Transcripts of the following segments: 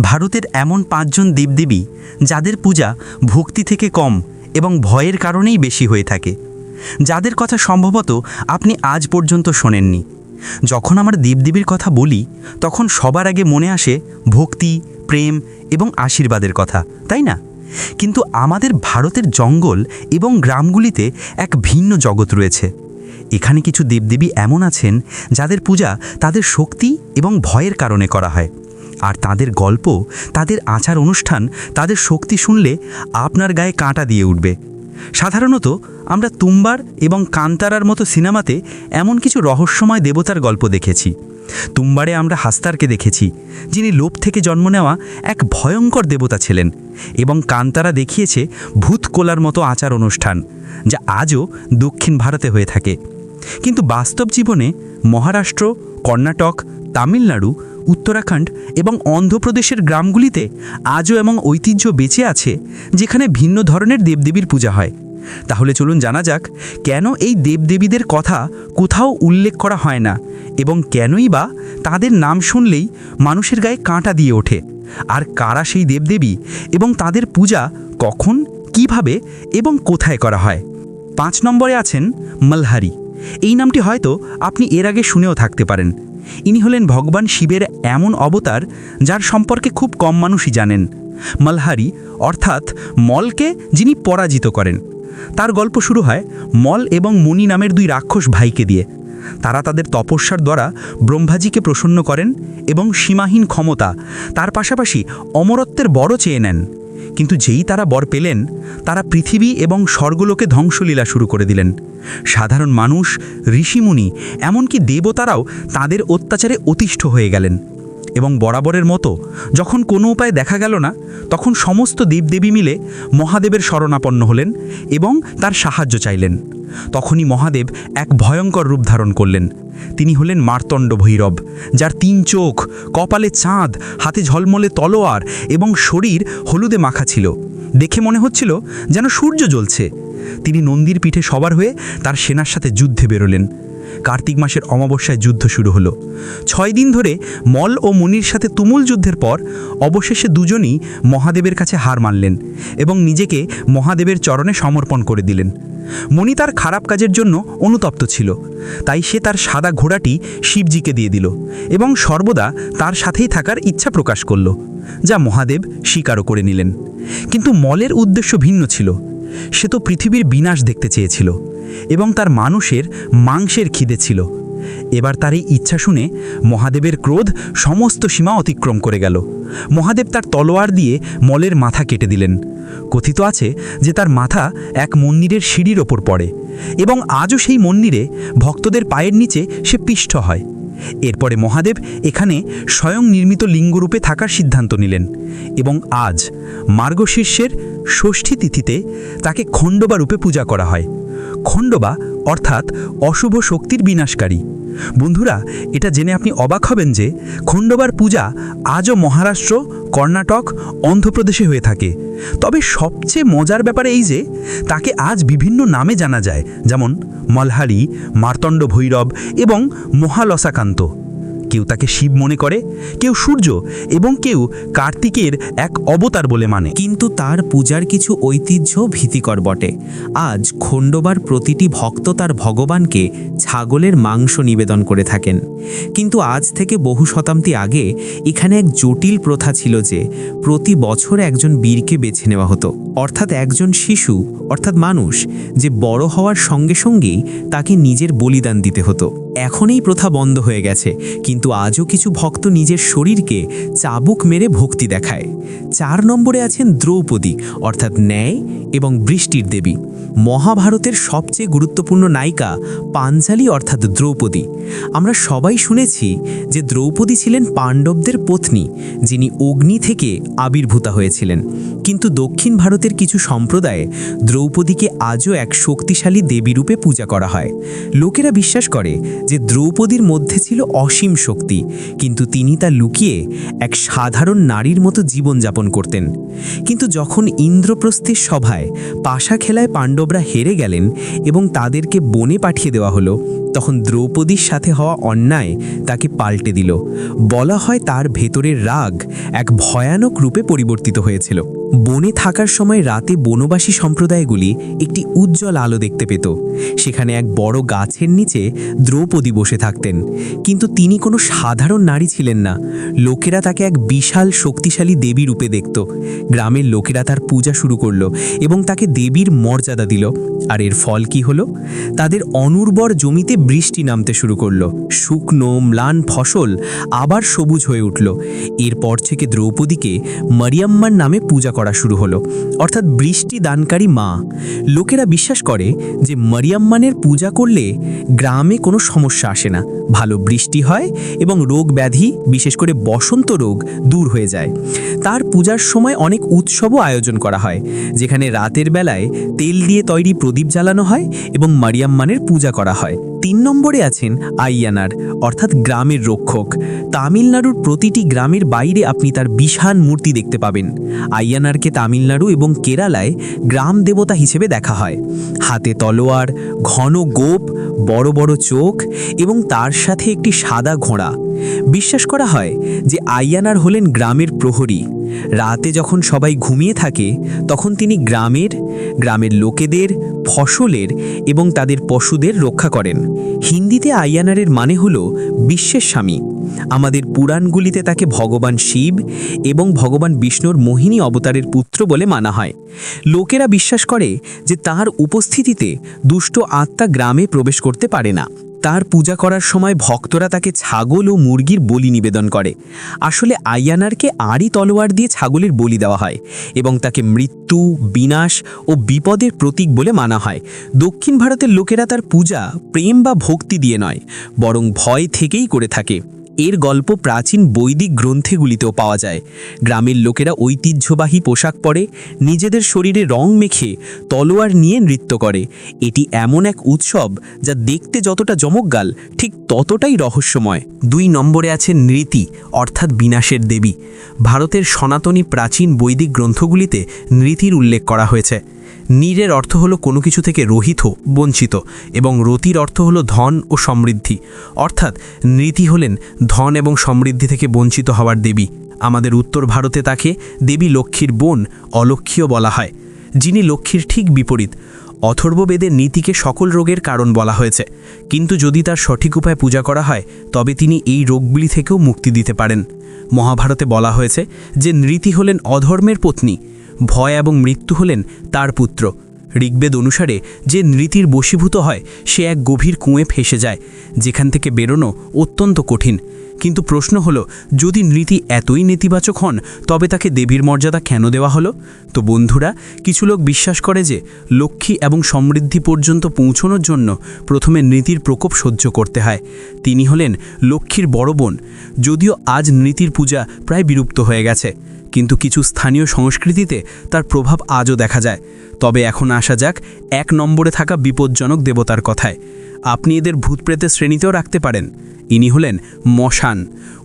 ভারতের এমন পাঁচজন দেবদেবী যাদের পূজা ভক্তি থেকে কম এবং ভয়ের কারণেই বেশি হয়ে থাকে। যাদের কথা সম্ভবত আপনি আজ পর্যন্ত শোনেননি। যখন আমার দেবদেবীর কথা বলি, তখন সবার আগে মনে আসে ভক্তি, প্রেম এবং আশীর্বাদের কথা, তাই না? কিন্তু আমাদের ভারতের জঙ্গল এবং গ্রামগুলিতে এক ভিন্ন জগৎ রয়েছে। এখানে কিছু দেবদেবী এমন আছেন যাদের পূজা তাদের শক্তি এবং ভয়ের কারণে করা হয়। আর তাদের গল্প, তাদের আচার অনুষ্ঠান, তাদের শক্তি শুনলে আপনার গায়ে কাঁটা দিয়ে উঠবে। সাধারণত আমরা তুম্বার এবং কান্তারার মতো সিনেমাতে এমন কিছু রহস্যময় দেবতার গল্প দেখেছি। তুম্বারে আমরা হাস্তারকে দেখেছি, যিনি লোভ থেকে জন্ম নেওয়া এক ভয়ঙ্কর দেবতা ছিলেন এবং কান্তারা দেখিয়েছে ভূতকোলার মতো আচার অনুষ্ঠান, যা আজও দক্ষিণ ভারতে হয়ে থাকে। কিন্তু বাস্তব জীবনে মহারাষ্ট্র, কর্ণাটক, তামিলনাড়ু উত্তরাখণ্ড এবং অন্ধ্রপ্রদেশের গ্রামগুলিতে আজও এমন ঐতিহ্য বেঁচে আছে যেখানে ভিন্ন ধরনের দেবদেবীর পূজা হয়। তাহলে চলুন জানা যাক, কেন এই দেবদেবীদের কথা কোথাও উল্লেখ করা হয় না এবং কেনই বা তাদের নাম শুনলেই মানুষের গায়ে কাঁটা দিয়ে ওঠে? আর কারা সেই দেবদেবী এবং তাদের পূজা কখন, কীভাবে এবং কোথায় করা হয়? পাঁচ নম্বরে আছেন মলহারি। এই নামটি হয়তো আপনি এর আগে শুনেও থাকতে পারেন। ইনি হলেন ভগবান শিবের এমন অবতার যার সম্পর্কে খুব কম মানুষই জানেন। মলহারি, অর্থাৎ মলকে যিনি পরাজিত করেন। তার গল্প শুরু হয় মল এবং মুনি নামের দুই রাক্ষস ভাইকে দিয়ে। তারা তাদের তপস্যার দ্বারা ব্রহ্মাজিকে প্রসন্ন করেন এবং সীমাহীন ক্ষমতা, তার পাশাপাশি অমরত্বের বড় চেয়ে নেন। কিন্তু যেই তারা বর পেলেন, তারা পৃথিবী এবং স্বর্গলোকে ধ্বংসলীলা শুরু করে দিলেন। সাধারণ মানুষ, ঋষিমুনি, এমনকি দেবতারাও তাদের অত্যাচারে অতিষ্ঠ হয়ে গেলেন। এবং বরাবরের মতো, যখন কোনো উপায় দেখা গেল না, তখন সমস্ত দেবদেবী মিলে মহাদেবের শরণাপন্ন হলেন এবং তার সাহায্য চাইলেন। তখনই মহাদেব এক ভয়ঙ্কর রূপ ধারণ করলেন। তিনি হলেন মার্তণ্ড ভৈরব, যার তিন চোখ, কপালে চাঁদ, হাতে ঝলমলে তলোয়ার এবং শরীর হলুদে মাখা ছিল। দেখে মনে হচ্ছিল যেন সূর্য জ্বলছে। তিনি নন্দীর পিঠে সবার হয়ে তার সেনার সাথে যুদ্ধে বেরোলেন। কার্তিক মাসের অমাবস্যায় যুদ্ধ শুরু হলো। ছয় দিন ধরে মল ও মুনির সাথে তুমুল যুদ্ধের পর অবশেষে দুজনই মহাদেবের কাছে হার মানলেন এবং নিজেকে মহাদেবের চরণে সমর্পণ করে দিলেন। মণি তার খারাপ কাজের জন্য অনুতপ্ত ছিল, তাই সে তার সাদা ঘোড়াটি শিবজিকে দিয়ে দিল এবং সর্বদা তার সাথেই থাকার ইচ্ছা প্রকাশ করল, যা মহাদেব স্বীকারও করে নিলেন। কিন্তু মলের উদ্দেশ্য ভিন্ন ছিল। সে তো পৃথিবীর বিনাশ দেখতে চেয়েছিল এবং তার মানুষের মাংসের খিদে ছিল। এবার তার এই ইচ্ছা শুনে মহাদেবের ক্রোধ সমস্ত সীমা অতিক্রম করে গেল। মহাদেব তার তলোয়ার দিয়ে মলের মাথা কেটে দিলেন। কথিত আছে যে তার মাথা এক মন্দিরের সিঁড়ির ওপর পড়ে এবং আজও সেই মন্দিরে ভক্তদের পায়ের নিচে সে পিষ্ট হয়। এরপরে মহাদেব এখানে স্বয়ং নির্মিত লিঙ্গরূপে থাকার সিদ্ধান্ত নিলেন এবং আজ মার্গশীর্ষের ষষ্ঠী তিথিতে তাকে খণ্ডবা রূপে পূজা করা হয়। খণ্ডবা অর্থাৎ অশুভ শক্তির বিনাশকারী। বন্ধুরা, এটা জেনে আপনি অবাক হবেন যে খণ্ডবার পূজা আজও মহারাষ্ট্র, কর্ণাটক, অন্ধ্রপ্রদেশে হয়ে থাকে। তবে সবচেয়ে মজার ব্যাপারে এই যে, তাকে আজ বিভিন্ন নামে জানা যায়। যেমন মলহারি, মার্তণ্ড ভৈরব এবং মহালসাকান্ত। কেউ তাকে শিব মনে করে, কেউ সূর্য এবং কেউ কার্তিকের এক অবতার বলে মানে। কিন্তু তার পূজার কিছু ঐতিহ্য ভীতিকর বটে। আজ খণ্ডবার প্রতিটি ভক্ত তার ভগবানকে ছাগলের মাংস নিবেদন করে থাকেন। কিন্তু আজ থেকে বহু শতাব্দী আগে এখানে এক জটিল প্রথা ছিল যে, প্রতি বছর একজন বীরকে বেছে নেওয়া হতো। অর্থাৎ একজন শিশু, অর্থাৎ মানুষ, যে বড় হওয়ার সঙ্গে সঙ্গেই তাকে নিজের বলিদান দিতে হতো। এখন এই প্রথা বন্ধ হয়ে গেছে, কিন্তু আজও কিছু ভক্ত নিজের শরীরকে চাবুক মেরে ভক্তি দেখায়। চার নম্বরে আছেন দ্রৌপদী, অর্থাৎ ন্যায় এবং বৃষ্টির দেবী। মহাভারতের সবচেয়ে গুরুত্বপূর্ণ নায়িকা পাঞ্চালী, অর্থাৎ দ্রৌপদী। আমরা সবাই শুনেছি যে দ্রৌপদী ছিলেন পাণ্ডবদের পত্নী, যিনি অগ্নি থেকে আবির্ভূতা হয়েছিলেন। কিন্তু দক্ষিণ ভারতের কিছু সম্প্রদায়ে দ্রৌপদীকে আজও এক শক্তিশালী দেবীরূপে পূজা করা হয়। লোকেরা বিশ্বাস করে যে দ্রৌপদীর মধ্যে ছিল অসীম শক্তি, কিন্তু তিনি তা লুকিয়ে এক সাধারণ নারীর মতো জীবনযাপন করতেন। কিন্তু যখন ইন্দ্রপ্রস্থের সভায় পাশা খেলায় পাণ্ডবরা হেরে গেলেন এবং তাদেরকে বনে পাঠিয়ে দেওয়া হলো, তখন দ্রৌপদীর সাথে হওয়া অন্যায় তাকে পাল্টে দিল। বলা হয় তার ভেতরের রাগ এক ভয়ানক রূপে পরিবর্তিত হয়েছিল। বনে থাকার সময় রাতে বনবাসী সম্প্রদায়গুলি একটি উজ্জ্বল আলো দেখতে পেত। সেখানে এক বড় গাছের নিচে দ্রৌপদী বসে থাকতেন। কিন্তু তিনি কোনো সাধারণ নারী ছিলেন না। লোকেরা তাকে এক বিশাল শক্তিশালী দেবী রূপে দেখত। গ্রামের লোকেরা তার পূজা শুরু করল এবং তাকে দেবীর মর্যাদা দিল। আর এর ফল কি হলো? তাদের অনুর্বর জমিতে বৃষ্টি নামতে শুরু করল। শুকনো, ম্লান ফসল আবার সবুজ হয়ে উঠল। এরপর থেকে দ্রৌপদীকে মারিয়াম্মার নামে পূজা করা শুরু হলো। অর্থাৎ বৃষ্টি দানকারী মা। লোকেরা বিশ্বাস করে যে মারিয়াম্মানের পূজা করলে গ্রামে কোনো সমস্যা আসে না। ভালো বৃষ্টি হয় এবং রোগ ব্যাধি, বিশেষ করে বসন্ত রোগ, দূর হয়ে যায়। তার পূজার সময় অনেক উৎসবও আয়োজন করা হয়, যেখানে রাতের বেলায় তেল দিয়ে তৈরি প্রদীপ জ্বালানো হয় এবং মারিয়াম্মানের পূজা করা হয়। তিন নম্বরে আছেন আইয়ানার, অর্থাৎ গ্রামের রক্ষক। তামিলনাড়ুর প্রতিটি গ্রামের বাইরে আপনি তার বিশাল মূর্তি দেখতে পাবেন। আইয়ানারকে তামিলনাড়ু এবং কেরালায় গ্রাম দেবতা হিসেবে দেখা হয়। হাতে তলোয়ার, ঘন গোপ, বড় বড় চোখ এবং তার সাথে একটি সাদা ঘোড়া। বিশ্বাস করা হয় যে আইয়ানার হলেন গ্রামের প্রহরী। রাতে যখন সবাই ঘুমিয়ে থাকে, তখন তিনি গ্রামের গ্রামের লোকেদের, ফসলের এবং তাদের পশুদের রক্ষা করেন। হিন্দিতে আইয়ানারের মানে হল বিশ্বের স্বামী আমাদের পুরাণগুলিতে তাকে ভগবান শিব এবং ভগবান বিষ্ণুর মোহিনী অবতারের পুত্র বলে মানা হয়। লোকেরা বিশ্বাস করে যে তার উপস্থিতিতে দুষ্ট আত্মা গ্রামে প্রবেশ করতে পারে না। তার পূজা করার সময় ভক্তরা তাকে ছাগল ও মুরগির বলি নিবেদন করে। আসলে আইয়ানারকে আড়ি তলোয়ার দিয়ে ছাগলের বলি দেওয়া হয় এবং তাকে মৃত্যু, বিনাশ ও বিপদের প্রতীক বলে মানা হয়। দক্ষিণ ভারতের লোকেরা তার পূজা প্রেম বা ভক্তি দিয়ে নয়, বরং ভয় থেকেই করে থাকে। এর গল্প প্রাচীন বৈদিক গ্রন্থেগুলিতেও পাওয়া যায়। গ্রামের লোকেরা ঐতিহ্যবাহী পোশাক পরে, নিজেদের শরীরে রং মেখে, তলোয়ার নিয়ে নৃত্য করে। এটি এমন এক উৎসব যা দেখতে যতটা জমকগাল, ঠিক ততটাই রহস্যময়। দুই নম্বরে আছে নৃতি, অর্থাৎ বিনাশের দেবী। ভারতের সনাতনী প্রাচীন বৈদিক গ্রন্থগুলিতে নৃতির উল্লেখ করা হয়েছে। নীরের অর্থ হলো কোনো কিছু থেকে রহিত, বঞ্চিত এবং রতির অর্থ হলো ধন ও সমৃদ্ধি। অর্থাৎ নৃতি হলেন ধন এবং সমৃদ্ধি থেকে বঞ্চিত হওয়ার দেবী। আমাদের উত্তর ভারতে তাকে দেবী লক্ষ্মীর বোন অলক্ষ্মীও বলা হয়, যিনি লক্ষ্মীর ঠিক বিপরীত। অথর্ববেদের নীতিকে সকল রোগের কারণ বলা হয়েছে, কিন্তু যদি তার সঠিক উপায় পূজা করা হয়, তবে তিনি এই রোগগুলি থেকেও মুক্তি দিতে পারেন। মহাভারতে বলা হয়েছে যে নৃতি হলেন অধর্মের পত্নী ভয় এবং মৃত্যু হলেন তার পুত্র। ঋগ্বেদ অনুসারে যে নৃতির বশীভূত হয়, সে এক গভীর কুঁয়ে ফেসে যায়, যেখান থেকে বেরোনো অত্যন্ত কঠিন। কিন্তু প্রশ্ন হলো, যদি নৃতি এতই নেতিবাচক হন, তবে তাকে দেবীর মর্যাদা কেন দেওয়া হলো? তো বন্ধুরা, কিছু লোক বিশ্বাস করে যে লক্ষ্মী এবং সমৃদ্ধি পর্যন্ত পৌঁছনোর জন্য প্রথমে নৃতির প্রকোপ সহ্য করতে হয়। তিনি হলেন লক্ষ্মীর বড় বোন, যদিও আজ নৃতির পূজা প্রায় বিলুপ্ত হয়ে গেছে। কিন্তু কিছু স্থানীয় সংস্কৃতিতে তার প্রভাব আজও দেখা যায়। তবে এখন আসা যাক এক নম্বরে থাকা বিপজ্জনক দেবতার কথায়। আপনি এদের ভূতপ্রেতের শ্রেণীতেও রাখতে পারেন। ইনি হলেন মশান।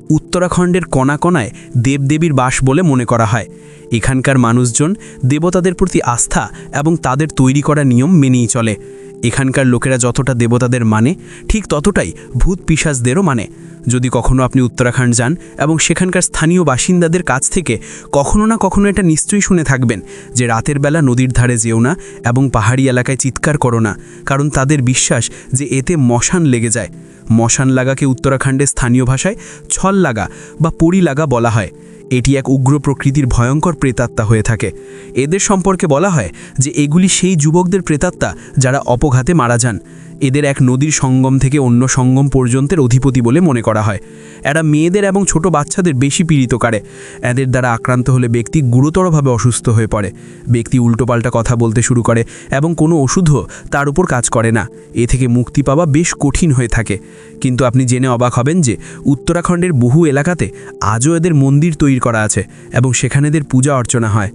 উত্তরাখণ্ডের কণা কণায় দেবদেবীর বাস বলে মনে করা হয়। এখানকার মানুষজন দেবতাদের প্রতি আস্থা এবং তাদের তৈরি করা নিয়ম মেনেই চলে। এখানকার লোকেরা যতটা দেবতাদের মানে ঠিক ততটাই ভূত পিসাজদেরও মানে। যদি কখনও আপনি উত্তরাখণ্ড যান এবং সেখানকার স্থানীয় বাসিন্দাদের কাছ থেকে কখনো না কখনো এটা নিশ্চয়ই শুনে থাকবেন যে রাতের বেলা নদীর ধারে যেও না এবং পাহাড়ি এলাকায় চিৎকার করো না, কারণ তাদের বিশ্বাস যে এতে মশান লেগে যায়। মশান লাগাকে উত্তরাখণ্ডে স্থানীয় ভাষায় ছল লাগা বা পরি লাগা বলা হয়। এটি এক উগ্র প্রকৃতির ভয়ঙ্কর প্রেতাত্মা হয়ে থাকে। এদের সম্পর্কে বলা হয় যে এগুলি সেই যুবকদের প্রেতাত্মা যারা অপঘাতে মারা যান। এদের এক নদীর সঙ্গম থেকে অন্য সঙ্গম পর্যন্তের অধিপতি বলে মনে করা হয়। এরা মেয়েদের এবং ছোট বাচ্চাদের বেশি পীড়িত করে। এদের দ্বারা আক্রান্ত হলে ব্যক্তি গুরুতরভাবে অসুস্থ হয়ে পড়ে। ব্যক্তি উল্টোপাল্টা কথা বলতে শুরু করে এবং কোনো ওষুধও তার উপর কাজ করে না। এ থেকে মুক্তি পাওয়া বেশ কঠিন হয়ে থাকে। কিন্তু আপনি জেনে অবাক হবেন যে উত্তরাখণ্ডের বহু এলাকাতে আজও এদের মন্দির তৈরি করা আছে এবং সেখানে এদের পূজা অর্চনা হয়।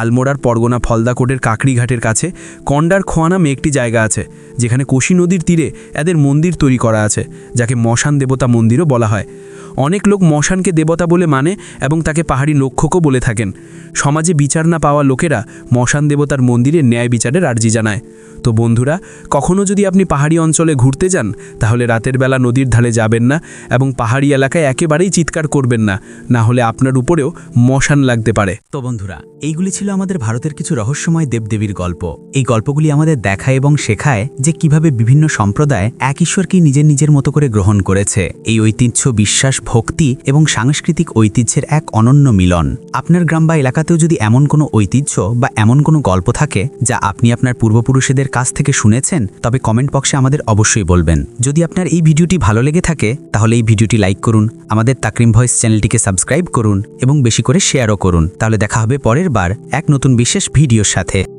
আলমোড়ার পরগনা ফলদাকোটের কাকড়িঘাটের কাছে কন্ডার খোয়া নামে একটি জায়গা আছে, যেখানে কোশি নদীর তীরে এদের মন্দির তৈরি করা আছে, যাকে মশান দেবতা মন্দিরও বলা হয়। অনেক লোক মশানকে দেবতা বলে মানে এবং তাকে পাহাড়ি লক্ষকও বলে থাকেন। সমাজে বিচার না পাওয়া লোকেরা মশান দেবতার মন্দিরে ন্যায় বিচারের আর্জি জানায়। তো বন্ধুরা কখনও যদি আপনি পাহাড়ি অঞ্চলে ঘুরতে যান, তাহলে রাতের বেলা নদীর ধারে যাবেন না এবং পাহাড়ি এলাকায় একেবারেই চিৎকার করবেন না না হলে আপনার উপরেও মশান লাগতে পারে। তো বন্ধুরা, এইগুলি ছিল আমাদের ভারতের কিছু রহস্যময় দেবদেবীর গল্প। এই গল্পগুলি আমাদের দেখায় এবং শেখায় যে কীভাবে বিভিন্ন সম্প্রদায় এক ঈশ্বরকেই নিজের নিজের মতো করে গ্রহণ করেছে। এই ঐতিহ্য, বিশ্বাস ভক্তি এবং সাংস্কৃতিক ঐতিহ্যের এক অনন্য মিলন। আপনার গ্রাম বা এলাকাতেও যদি এমন কোনো ঐতিহ্য বা এমন কোনো গল্প থাকে, যা আপনি আপনার পূর্বপুরুষদের কাছ থেকে শুনেছেন, তবে কমেন্ট বক্সে আমাদের অবশ্যই বলবেন। যদি আপনার এই ভিডিওটি ভালো লেগে থাকে, তাহলে এই ভিডিওটি লাইক করুন, আমাদের তাকরিম ভয়েস চ্যানেলটিকে সাবস্ক্রাইব করুন এবং বেশি করে শেয়ারও করুন। তাহলে দেখা হবে পরের বার এক নতুন বিশেষ ভিডিওর সাথে।